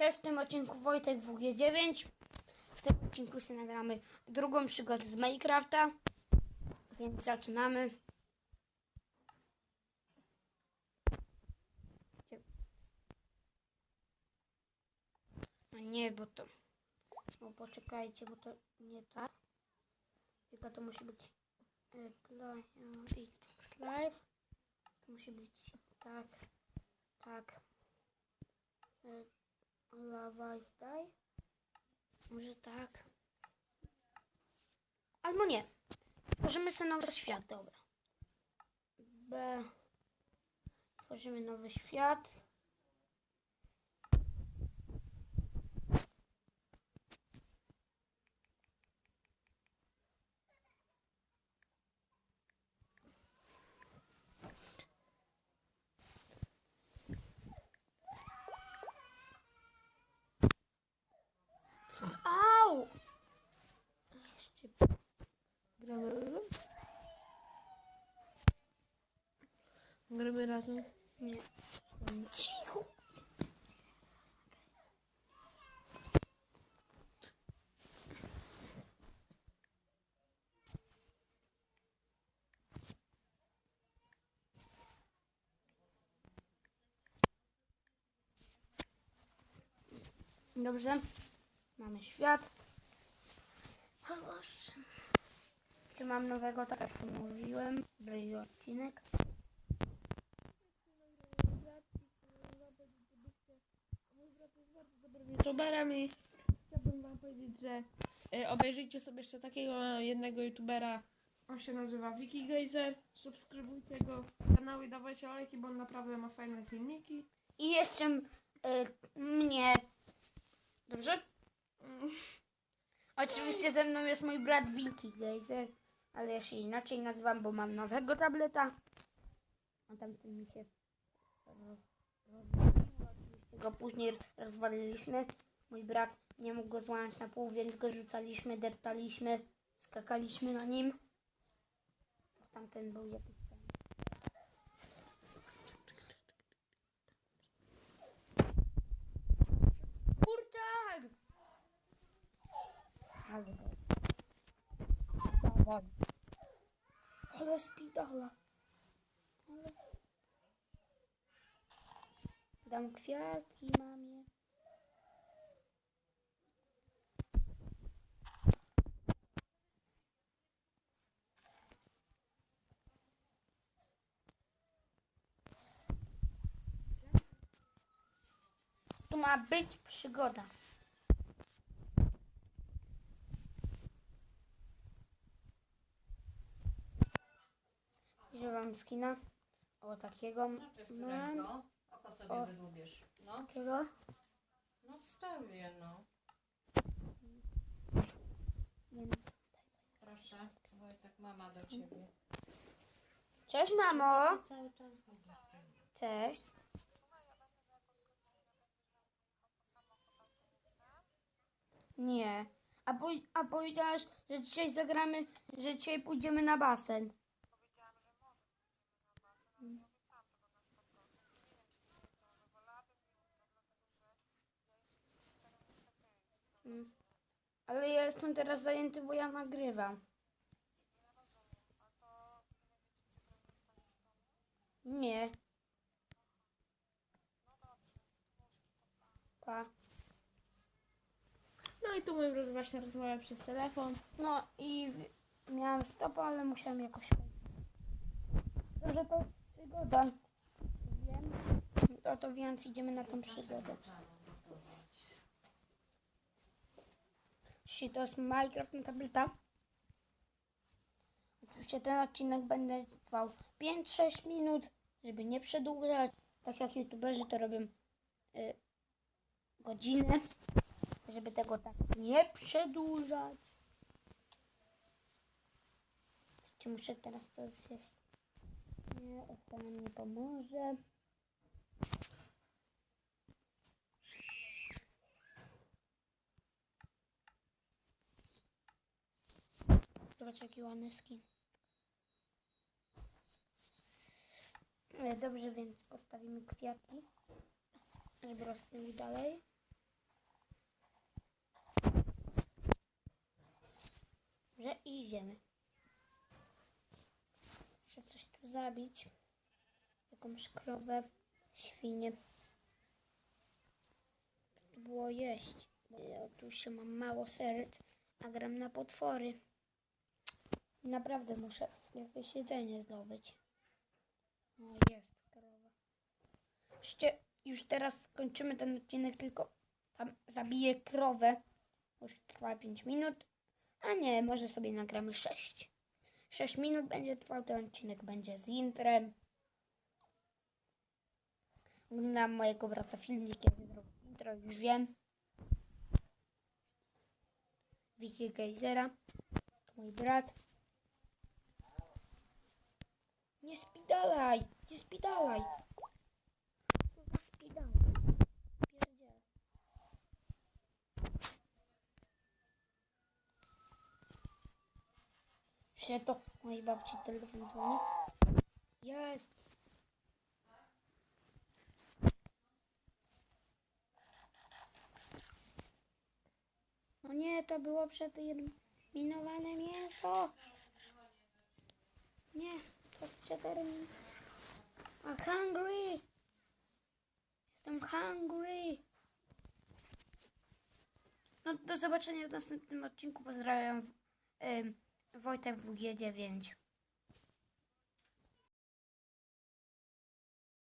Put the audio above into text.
Cześć, w tym odcinku Wojtek WG9. W tym odcinku sobie nagramy drugą przygodę z Minecrafta. Więc zaczynamy. A nie, bo to... No poczekajcie, bo to nie tak. Tylko to musi być... e, Xbox Live. To musi być tak, tak. Lawa i staj. Może tak. Albo nie. Tworzymy sobie nowy świat, dobra. B. Tworzymy nowy świat. Jeszcze Gramy razem? Gramy razem. nie. Cicho! Dobrze. Mamy świat. Boże. Czy mam nowego, tak jak już mówiłem. Drugi odcinek. youtuberem i chciałbym wam powiedzieć, że y, obejrzyjcie sobie jeszcze takiego jednego youtubera. On się nazywa Wiki Geyser. Subskrybujcie go kanał i dawajcie lajki, bo on naprawdę ma fajne filmiki. I jeszcze y, mnie. Dobrze? Oczywiście ze mną jest mój brat Wilki Geyser, ale ja się inaczej nazywam, bo mam nowego tableta. A tamten mi się go później rozwaliliśmy. Mój brat nie mógł go złamać na pół, więc go rzucaliśmy, deptaliśmy, skakaliśmy na nim. Tamten był jakiś tam. Kurczak! Ale Dawaj. Ale spidala. Ale... Dam kwiatki mamie. Tu ma być przygoda. Wziąłem skina. O takiego Cześć, mam. ręko. Oko sobie O. wydłubiesz. No, Takiego. no wstawię, no. Więc. Proszę, Wojtek, mama do ciebie. Cześć mamo. I cały czas będzie. Cześć. Nie. A, poj- a powiedziałaś, że dzisiaj zagramy, że dzisiaj pójdziemy na basen. Powiedziałam, że może pójdziemy na basen, ale nie obiecałam tego na 100%. Nie wiem, czy dzisiaj zdążę. Wolałabym jutro, dlatego że ja jeszcze dzisiaj wieczorem muszę wyjść. No, Mm. Ale ja jestem teraz zajęty, bo ja nagrywam. nie. No pa. No i tu mój brat właśnie rozmawia przez telefon. No i w- miałam stopa, ale musiałam jakoś. Dobrze, to jest przygoda. Wiem. No to więc idziemy na tą przygodę. Jeśli to jest Minecraft na tableta. Oczywiście ten odcinek będzie trwał 5-6 minut, żeby nie przedłużać. Tak jak youtuberzy to robią y, godzinę, żeby tego tak nie przedłużać. Czy muszę teraz to zjeść? Nie, to nam nie pomoże. Zobacz jaki ładny skin. E, dobrze, więc postawimy kwiatki, żeby rosły dalej. Dobrze, i idziemy. Muszę coś tu zabić. Jakąś krowę, świnię. Było jeść. E, ja oczywiście mam mało serc, a gram na potwory. Naprawdę muszę jakieś jedzenie zdobyć. O, jest krowa. Jeszcze już teraz skończymy ten odcinek, tylko tam zabiję krowę. Już trwa 5 minut. A nie, może sobie nagramy 6. 6 minut będzie trwał ten odcinek, będzie z intrem. Oglądam mojego brata filmik, jak zrobił intro, już wiem. Wiki Geizera, to mój brat. Nie spidalaj, nie spidalaj. Kurwa, spidalaj. Pierdziele. Się to mojej babci telefon dzwoni. Jest. No nie, to było przeterminowane mięso. Nie, przeterminowane. I'm hungry. Jestem hungry. No do zobaczenia w następnym odcinku. Pozdrawiam w, ym, Wojtek WG9.